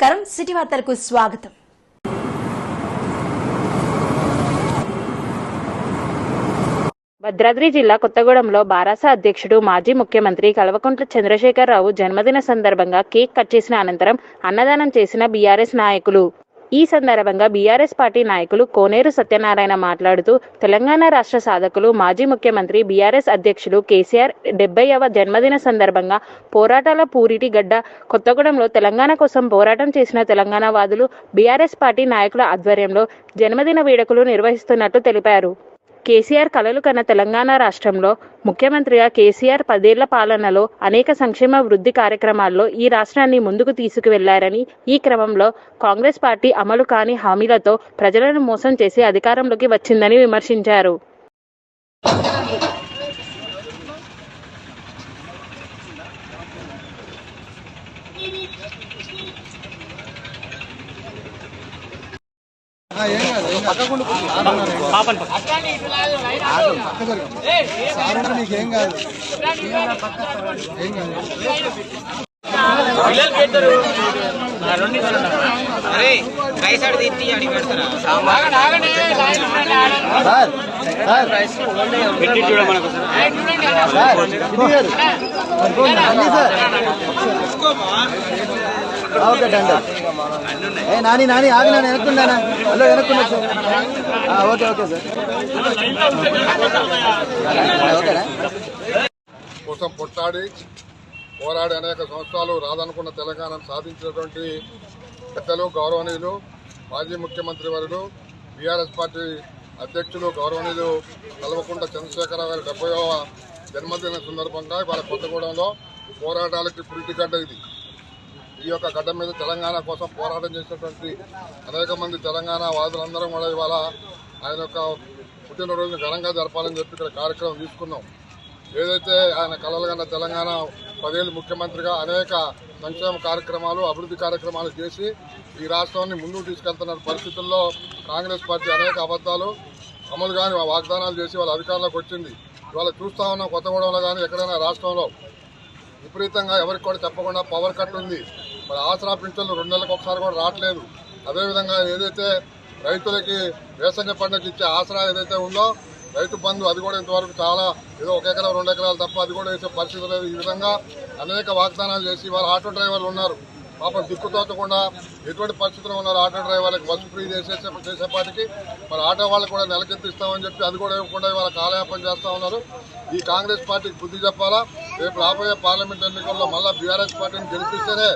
నమస్కారం. సిటీ వార్తలకు స్వాగతం. భద్రాద్రి జిల్లా కొత్తగూడెంలో బారాస అధ్యక్షుడు మాజీ ముఖ్యమంత్రి కల్వకుంట్ల చంద్రశేఖరరావు జన్మదిన సందర్భంగా కేక్ కట్ చేసిన అనంతరం అన్నదానం చేసిన బీఆర్ఎస్ నాయకులు. ఈ సందర్భంగా బీఆర్ఎస్ పార్టీ నాయకులు కోనేరు సత్యనారాయణ మాట్లాడుతూ తెలంగాణ రాష్ట్ర సాధకులు మాజీ ముఖ్యమంత్రి బీఆర్ఎస్ అధ్యక్షులు కేసీఆర్ డెబ్బైవ జన్మదిన సందర్భంగా పోరాటాల పూరిటి గడ్డ కొత్తగూడెంలో తెలంగాణ కోసం పోరాటం చేసిన తెలంగాణ వాదులు బీఆర్ఎస్ పార్టీ నాయకుల ఆధ్వర్యంలో జన్మదిన వేడుకలు నిర్వహిస్తున్నట్టు తెలిపారు. కేసీఆర్ కలలు కన్న తెలంగాణ రాష్ట్రంలో ముఖ్యమంత్రిగా కేసీఆర్ పదేళ్ళ పాలనలో అనేక సంక్షేమ వృద్ధి కార్యక్రమాల్లో ఈ రాష్ట్రాన్ని ముందుకు తీసుకువెళ్ళారని ఈ క్రమంలో కాంగ్రెస్ పార్టీ అమలు కాని హామీలతో ప్రజలను మోసం చేసి అధికారంలోకి వచ్చిందని విమర్శించారు. నీకేం కాదు. ఏం కాదు అరే రైసాడు తిట్టి అడిగి పెడతారా పెట్టి చూడ మనకు సార్. ఓకే డండి ఏ నాని నాని ఆగి నాని వెనక్కుండానా హలో వెనక్కుండా సార్ ఓకే ఓకే సార్. ఓకేనా? కోసం పొట్టాడి పోరాడి అనేక సంవత్సరాలు రాదనుకున్న తెలంగాణను సాధించినటువంటి పెద్దలు గౌరవనీయులు మాజీ ముఖ్యమంత్రి వర్యులు బీఆర్ఎస్ పార్టీ అధ్యక్షులు గౌరవనీయులు కల్వకుంట్ల చంద్రశేఖరరావు గారి డెబ్బైవ జన్మదిన సందర్భంగా ఇవాళ కొత్తగూడెంలో పోరాటాలకి పురిటిగడ్డ ఇది. ఈ యొక్క గడ్డ మీద తెలంగాణ కోసం పోరాటం చేసినటువంటి అనేక మంది తెలంగాణ వాదులందరం కూడా ఇవాళ ఆయన యొక్క పుట్టినరోజును ఘనంగా జరపాలని చెప్పి ఇక్కడ కార్యక్రమం తీసుకున్నాం. ఏదైతే ఆయన కలలుగన్న తెలంగాణ పదేళ్ళు ముఖ్యమంత్రిగా అనేక సంక్షేమ కార్యక్రమాలు అభివృద్ధి కార్యక్రమాలు చేసి ఈ రాష్ట్రాన్ని ముందుకు తీసుకెళ్తున్న పరిస్థితుల్లో కాంగ్రెస్ పార్టీ అనేక అబద్ధాలు అమలు కాని వాగ్దానాలు చేసి వాళ్ళ అధికారంలోకి వచ్చింది. ఇవాళ చూస్తా ఉన్నాం కొత్తగూడెంలో కానీ ఎక్కడైనా రాష్ట్రంలో. విపరీతంగా ఎవరికి కూడా చెప్పకుండా పవర్ కట్ ఉంది. మరి ఆసరా పింఛన్లు రెండు నెలలకు ఒకసారి కూడా రావట్లేదు. అదేవిధంగా ఏదైతే రైతులకి వేసంగ పంటకు ఇచ్చే ఆసరా ఏదైతే ఉందో రైతు బంధు అది కూడా ఇంతవరకు చాలా ఏదో ఒక ఎకరం రెండు ఎకరాలు తప్ప అది కూడా వేసే పరిస్థితి లేదు. ఈ విధంగా అనేక వాగ్దానాలు చేసి వాళ్ళ ఆటో డ్రైవర్లు ఉన్నారు. పాపం దిక్కు తోచకుండా ఎటువంటి పరిస్థితుల్లో ఉన్నారు ఆటో డ్రైవర్లకు బస్సు ఫ్రీ చేసేసే చేసేపాటికి. మరి ఆటో వాళ్ళకు కూడా నెలకెత్తిస్తామని చెప్పి అది కూడా ఇవ్వకుండా ఇవాళ కాలయాపన చేస్తా ఉన్నారు. ఈ కాంగ్రెస్ పార్టీకి బుద్ధి చెప్పాలా? రేపు రాబోయే పార్లమెంట్ ఎన్నికల్లో మళ్ళీ బీఆర్ఎస్ పార్టీని గెలిపిస్తేనే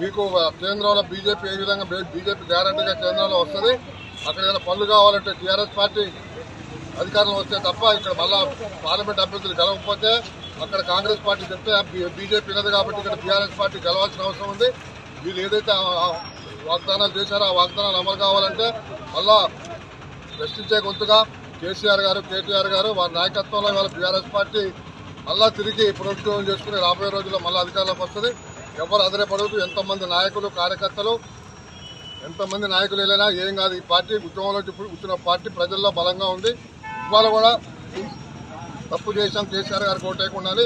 మీకు కేంద్రంలో బీజేపీ ఏ విధంగా బీజేపీ గ్యారంటీగా కేంద్రంలో వస్తుంది అక్కడ ఏదైనా పనులు కావాలంటే టీఆర్ఎస్ పార్టీ అధికారంలో వస్తే తప్ప ఇక్కడ మళ్ళా పార్లమెంట్ అభ్యర్థులు గెలవకపోతే అక్కడ కాంగ్రెస్ పార్టీ చెప్తే బీజేపీ లేదు కాబట్టి ఇక్కడ బీఆర్ఎస్ పార్టీ గెలవాల్సిన అవసరం ఉంది. వీళ్ళు ఏదైతే వాగ్దానాలు చేశారో ఆ వాగ్దానాలు అమలు కావాలంటే మళ్ళా ప్రశ్నించే గొంతుగా కేసీఆర్ గారు కేటీఆర్ గారు వారి నాయకత్వంలో ఇవాళ బీఆర్ఎస్ పార్టీ మళ్ళా తిరిగి పునరుద్ధరణ చేసుకుని రాబోయే రోజుల్లో మళ్ళీ అధికారంలోకి వస్తుంది. ఎవరు అదరపడదు ఎంతమంది నాయకులు కార్యకర్తలు ఎంతమంది నాయకులు వెళ్ళినా ఏం కాదు. ఈ పార్టీ ఉద్యమంలో ఇప్పుడు వచ్చిన పార్టీ ప్రజల్లో బలంగా ఉంది. ఇవాళ కూడా తప్పు చేశాం. కేసీఆర్ గారికి ఓటేయకుండానే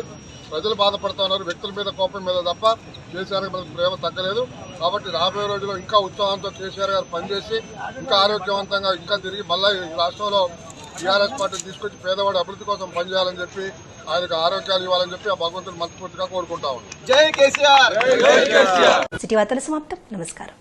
ప్రజలు బాధపడుతూ ఉన్నారు. వ్యక్తుల మీద కోపం మీద తప్ప కేసీఆర్ గారి మీద ప్రేమ తగ్గలేదు. కాబట్టి రాబోయే రోజుల్లో ఇంకా ఉత్సాహంతో కేసీఆర్ గారు పనిచేసి ఇంకా ఆరోగ్యవంతంగా ఇంకా తిరిగి మళ్ళీ ఈ రాష్ట్రంలో టీఆర్ఎస్ పార్టీ తీసుకొచ్చి పేదవాడి అభివృద్ధి కోసం పనిచేయాలని చెప్పి ఆయనకు ఆరోగ్యాలు ఇవ్వాలని చెప్పి ఆ భగవంతుని మనస్ఫూర్తిగా కోరుకుంటా ఉన్నాం. సిటీ వార్తల సమాప్తం. నమస్కారం.